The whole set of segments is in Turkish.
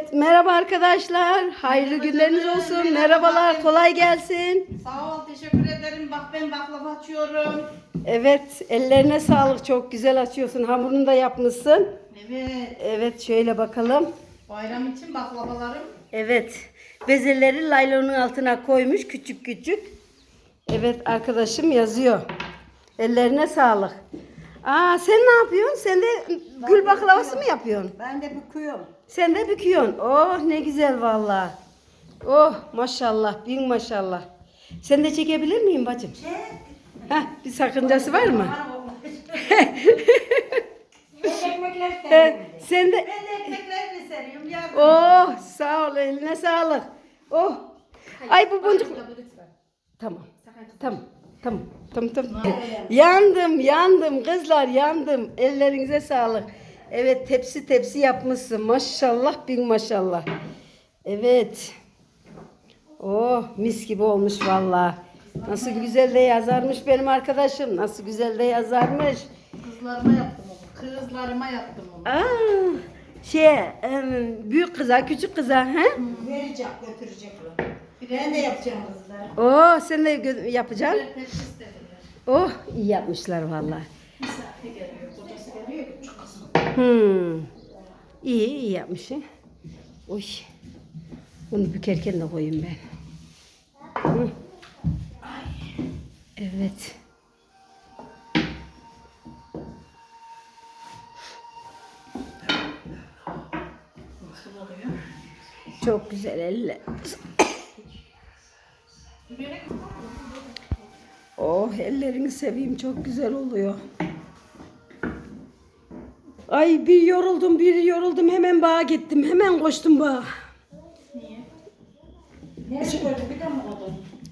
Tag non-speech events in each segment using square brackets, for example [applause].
Evet, merhaba arkadaşlar. Hayırlı günleriniz olsun. Merhabalar. Kolay gelsin. Sağ ol, teşekkür ederim. Bak ben baklava açıyorum. Evet, ellerine sağlık. Çok güzel açıyorsun. Hamurunu da yapmışsın. Evet, Evet, şöyle bakalım. bayram için baklavalarım. Evet, bezeleri laylonun altına koymuş küçük küçük. Evet, arkadaşım yazıyor. Ellerine sağlık. Aa, sen ne yapıyorsun? Sen de gül baklavası mı yapıyorsun? Ben de büküyorum. Sen de büküyorsun. Oh ne güzel vallahi. Oh maşallah bin maşallah. Sen de çekebilir miyim bacım? Heh, bir sakıncası var mı? [laughs] Sen de Ben de ekmeklerini seriyorum. Yardım. oh sağ ol eline sağlık. Oh. Ay bu boncuk. Tamam. Tamam. Tamam. Tamam tamam. yandım yandım kızlar yandım. Ellerinize sağlık. Evet tepsi tepsi yapmışsın. Maşallah bin maşallah. Evet. Oh mis gibi olmuş vallahi. Nasıl güzel de yazarmış benim arkadaşım. Nasıl güzel de yazarmış. Kızlarıma yaptım onu. Kızlarıma yaptım onu. Aa, şey büyük kıza küçük kıza he? Verecek, götürecekler. Ben de yapacağım kızlar. Oo sen de yapacaksın. İstediler. Oh iyi yapmışlar vallahi. Misafir geliyor, kocası geliyor. Küçük kızım. Hmm. İyi iyi yapmışsın. Oy. Bunu bükerken de koyayım ben. Hı. Evet. Çok güzel elle. Oh ellerini seveyim çok güzel oluyor. Ay bir yoruldum bir yoruldum hemen bağa gittim hemen koştum bağa. Niye? Ne koydun? De mi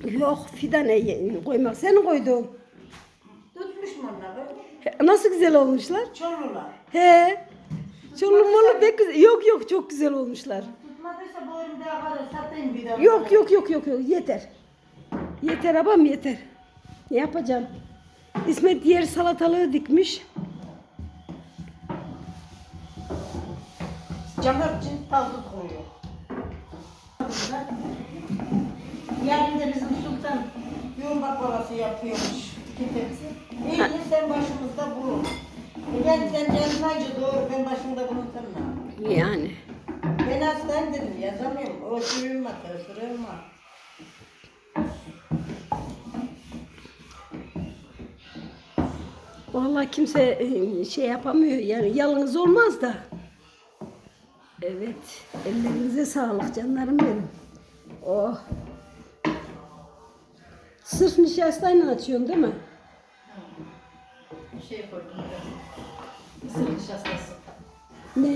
koydun? Yok fidane koymak sen koydun. Tutmuş mu onlar böyle? He, Nasıl güzel olmuşlar? Çorlular. He. Çolum molu pek güzel. Yok yok çok güzel olmuşlar. Tutmadıysa bu elimde akarı satayım bir de. Yok yok yok yok yok yeter. Yeter abam yeter. Ne yapacağım? İsmet diğer salatalığı dikmiş. Camak için fazla koyuyor. Yarın da bizim sultan yoğun baklavası yapıyormuş. İyi sen başımızda bulun. E ben sen canın acı doğru ben başımda yapayım? Yani. Ben hastayım dedim yazamıyorum. O sürüğüm var, sürüğüm var. Vallahi kimse e, şey yapamıyor yani yalnız olmaz da. Evet. Ellerinize sağlık canlarım benim. Oh. Sırf nişastayla açıyorsun değil mi? Şey koydum. Mısır nişastası. Ne?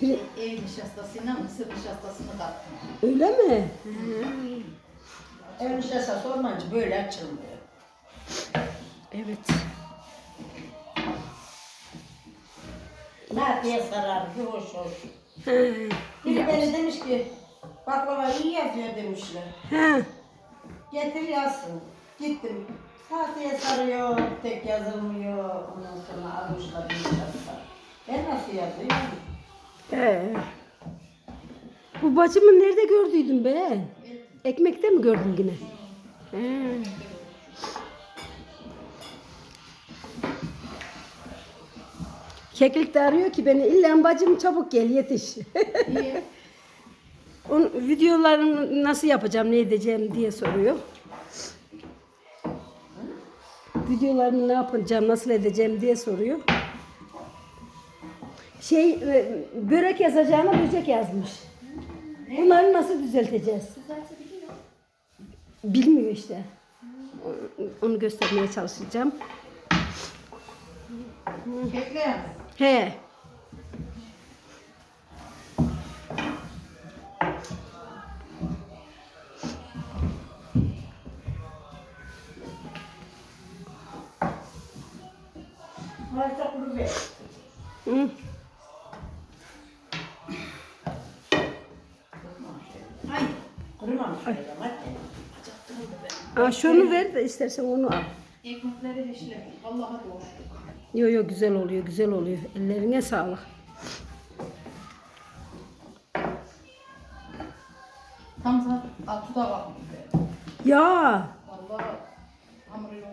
Pire- Ev nişastasıyla mısır nişastasını kattım. Öyle mi? Evin şasa sormayınca böyle açılmıyor. Evet. Ne diye sarar bir hoş hoş. Biri beni demiş ki baklava iyi yazıyor demişler. He. Getir yazsın. Gittim. Sahteye sarıyor, tek yazılmıyor. Ondan sonra almışlar bir şasa. Ben nasıl yazıyorum? He. Bu bacımı nerede gördüydün be? Ekmekte mi gördün yine? He. Keklik de arıyor ki beni illa bacım çabuk gel yetiş. Niye? Onun [laughs] videolarını nasıl yapacağım ne edeceğim diye soruyor. Videolarını ne yapacağım nasıl edeceğim diye soruyor. Şey e, börek yazacağına böcek yazmış. Bunları nasıl düzelteceğiz? Bilmiyor işte. Onu göstermeye çalışacağım. Kekle. He. Hı. Ay. Aa, şunu ver de istersen onu al. Ekmekleri heşle. Allah'a doğuştuk. Yo yo güzel oluyor güzel oluyor. Ellerine sağlık. Tam saat 6'da kalktım ben. Ya. Vallahi hamurun oluyor.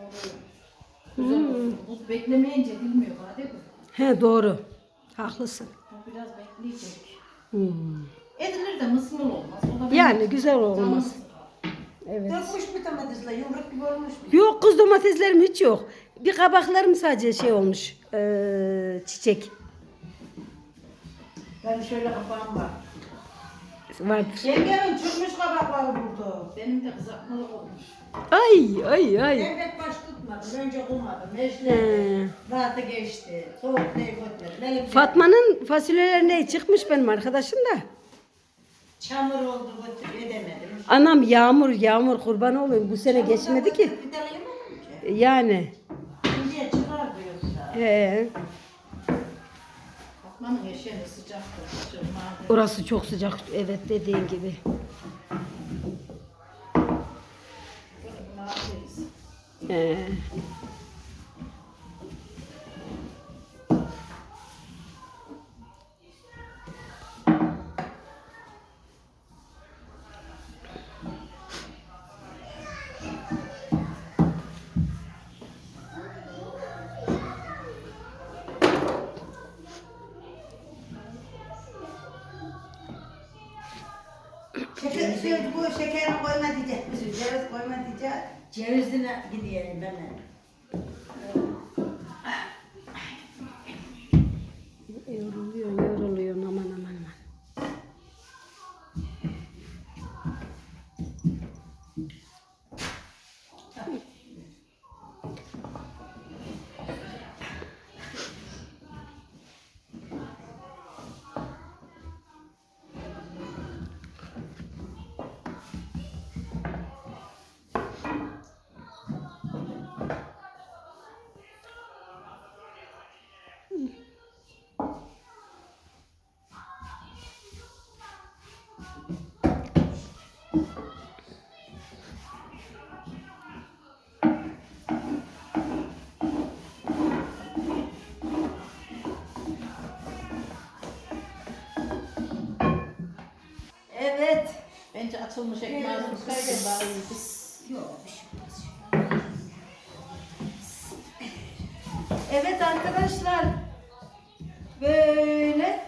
Güzel oldu. Bu beklemeyince bilmiyor bana değil mi? He doğru. Haklısın. Bu biraz bekleyecek. Hmm. Edilir de mısmıl olmaz. O da benim Yani güzel canım olmaz. sıkar. Evet. Dökmüş mü domatesle yumruk gibi olmuş mu? Yok kız domateslerim hiç yok. Bir kabaklarım sadece şey olmuş. Ee, çiçek Ben şöyle kapağım var. vardır. Yengemin çıkmış kabakları buldu. Benim de kızartmalık olmuş. Ay ay ay. Devlet baş tutmadım. Önce kumadım. Meşle. He. Rahatı geçti. Soğuk değil götürdüm. Elim Fatma'nın fasulyeleri ne çıkmış benim arkadaşım da. Çamur oldu götür edemedim. Anam yağmur yağmur kurban olayım bu sene geçmedi ki. Bir tane yemedim ki. Yani. He. Fatma'nın sıcaktır. Cırmağı. Orası çok sıcak evet dediğin gibi. He. Şeker, şey, bu şekerini koyma diyecek misin? Ceviz koyma diyecek. Cevizine gideyim ben. Bence açılmış ekmeği tutsaydın daha iyiydi. Yok bir şey olmaz. Evet arkadaşlar. Böyle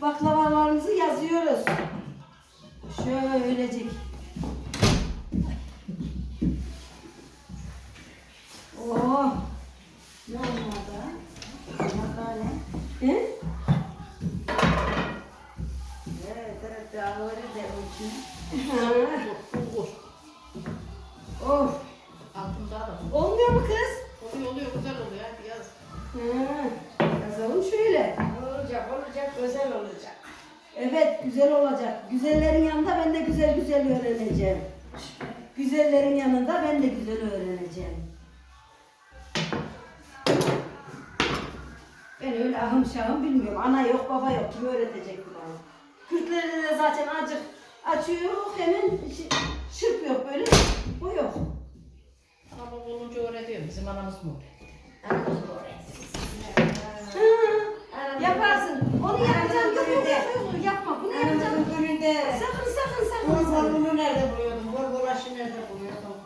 baklavalarımızı yazıyoruz. Şöylecik. Oh. Ne olmadı? Ne? He? Evet, evet, öyle de olsun. Of. Altında da. Olmuyor mu kız? Oluyor oluyor güzel oluyor. Hadi yaz. Ha. Yazalım şöyle. Olacak, olacak, güzel olacak. Evet güzel olacak. Güzellerin yanında ben de güzel güzel öğreneceğim. Güzellerin yanında ben de güzel öğreneceğim. Ben öyle ahım şahım bilmiyorum. Ana yok baba yok. Kim öğretecek bana? Kürtlerde de zaten acık açıyor hemen şi- şırp yok böyle. Bu yok. Ama baba olunca öğretiyor. Bizim anamız mı? Anamız bu oraya. Ha, yaparsın. Onu yapacağım. Yok yok yok, yok. Yapma. Bunu yapacağım. Gününde Sakın sakın sakın. sakın. bolunu nerede buluyordum? Bol bolaşı nerede buluyordum?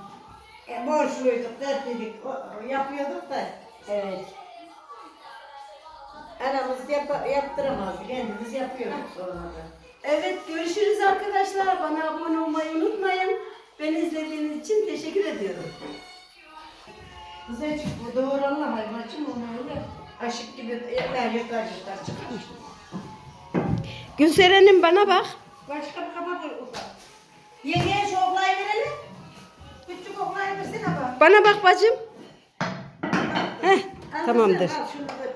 E, borçluyduk, dertliydik. Yapıyorduk da. Evet. Anamız yap yaptıramazdı. Kendimiz yapıyorduk sonra da. Evet görüşürüz arkadaşlar. Bana abone olmayı unutmayın. Beni izlediğiniz için teşekkür ediyorum. Kızecik bu doğru Allah hayvancım onu öyle. Aşık gibi eller yırtar yırtar çıkar. Gülseren'im bana bak. Başka bir kapak ufak. Yengeye şu oklayı verelim. Küçük oklayı versene bak. Bana bak bacım. Heh, Al tamamdır. kızım, al şunu götür.